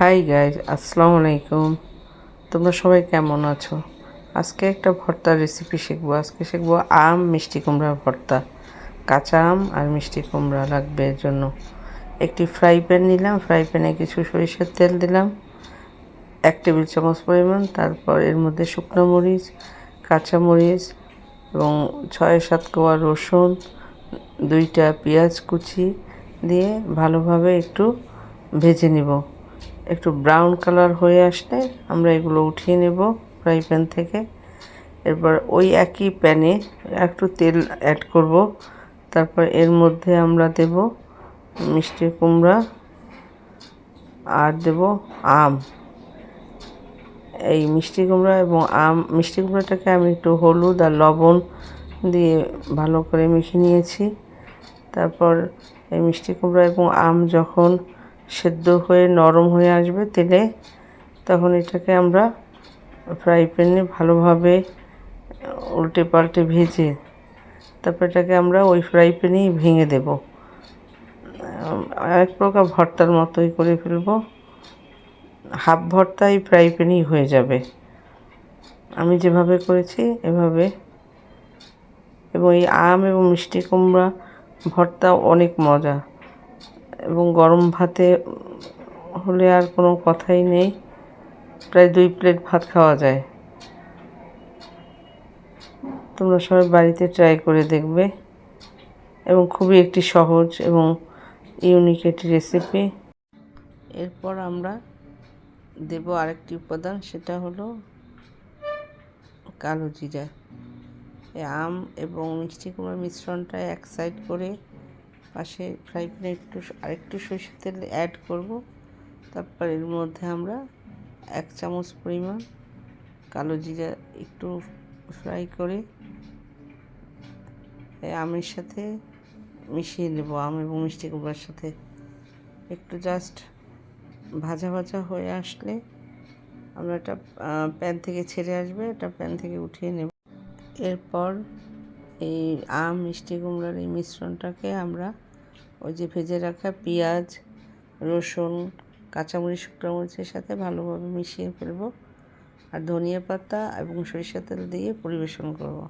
Hi guys আসসালামু আলাইকুম তোমরা সবাই কেমন আছো? আজকে একটা ভর্তার রেসিপি শিখব। আজকে শিখব আম, মিষ্টি কুমড়া ভর্তা। কাঁচা আম আর মিষ্টি কুমড়া লাগবে এর জন্য। একটি ফ্রাই প্যান নিলাম ফ্রাই প্যানে কিছু সরিষার তেল দিলাম, এক টেবিল চামচ পরিমাণ। তারপর এর মধ্যে শুকনো মরিচ, কাঁচা মরিচ এবং ছয় সাত কোয়া রসুন, দুইটা পেঁয়াজ কুচি দিয়ে ভালোভাবে একটু ভেজে নিব। একটু ব্রাউন কালার হয়ে আসলে আমরা এগুলো উঠিয়ে নেব ফ্রাই প্যান থেকে। এরপর ওই একই প্যানে একটু তেল অ্যাড করব। তারপর এর মধ্যে আমরা দেব মিষ্টি কুমড়া আর দেব আম। এই মিষ্টি কুমড়া এবং আম, মিষ্টি কুমড়াটাকে আমি একটু হলুদ আর লবণ দিয়ে ভালো করে মেখে নিয়েছি। তারপর এই মিষ্টি কুমড়া এবং আম যখন সেদ্ধ হয়ে, নরম হয়ে আসবে তেলে, তখন এটাকে আমরা ফ্রাই প্যানে ভালোভাবে উল্টে পাল্টে ভেজে, তারপর এটাকে আমরা ওই ফ্রাই প্যানেই ভেঙে দেব। এক প্রকার ভর্তার মতোই করে ফেলব। হাফ ভর্তাই ফ্রাই প্যানেই হয়ে যাবে। আমি যেভাবে করেছি এভাবে, এবং এই আম এবং মিষ্টি কুমড়া ভর্তা অনেক মজা। এবং গরম ভাতে হলে আর কোনো কথাই নেই। প্রায় দুই প্লেট ভাত খাওয়া যায়। তোমরা সবাই বাড়িতে ট্রাই করে দেখবে। এবং খুবই একটি সহজ এবং ইউনিক একটি রেসিপি এরপর আমরা দেব আরেকটি উপাদান, সেটা হলো কালো জিরা। আম এবং মিষ্টি কুমড়ার মিশ্রণটা এক সাইড করে পাশে ফ্রাই প্যানে একটু আরেকটু সরষের তেল অ্যাড করব। তারপর এর মধ্যে আমরা এক চামচ পরিমাণ কালো জিরা একটু ফ্রাই করে আমের সাথে মিশিয়ে নেব। আম এবং মিষ্টি কুমড়ার সাথে। একটু জাস্ট ভাজা ভাজা হয়ে আসলে আমরা এটা প্যান থেকে ছেড়ে আসবে। এটা প্যান থেকে উঠিয়ে নেব। এরপর এই আম, মিষ্টি কুমড়ার এই মিশ্রণটাকে আমরা ওই যে ভেজে রাখা পেঁয়াজ, রসুন, কাঁচামরিচ মরিচের সাথে ভালোভাবে মিশিয়ে ফেলব। আর ধনিয়া পাতা এবং সরিষা তেল দিয়ে পরিবেশন করব।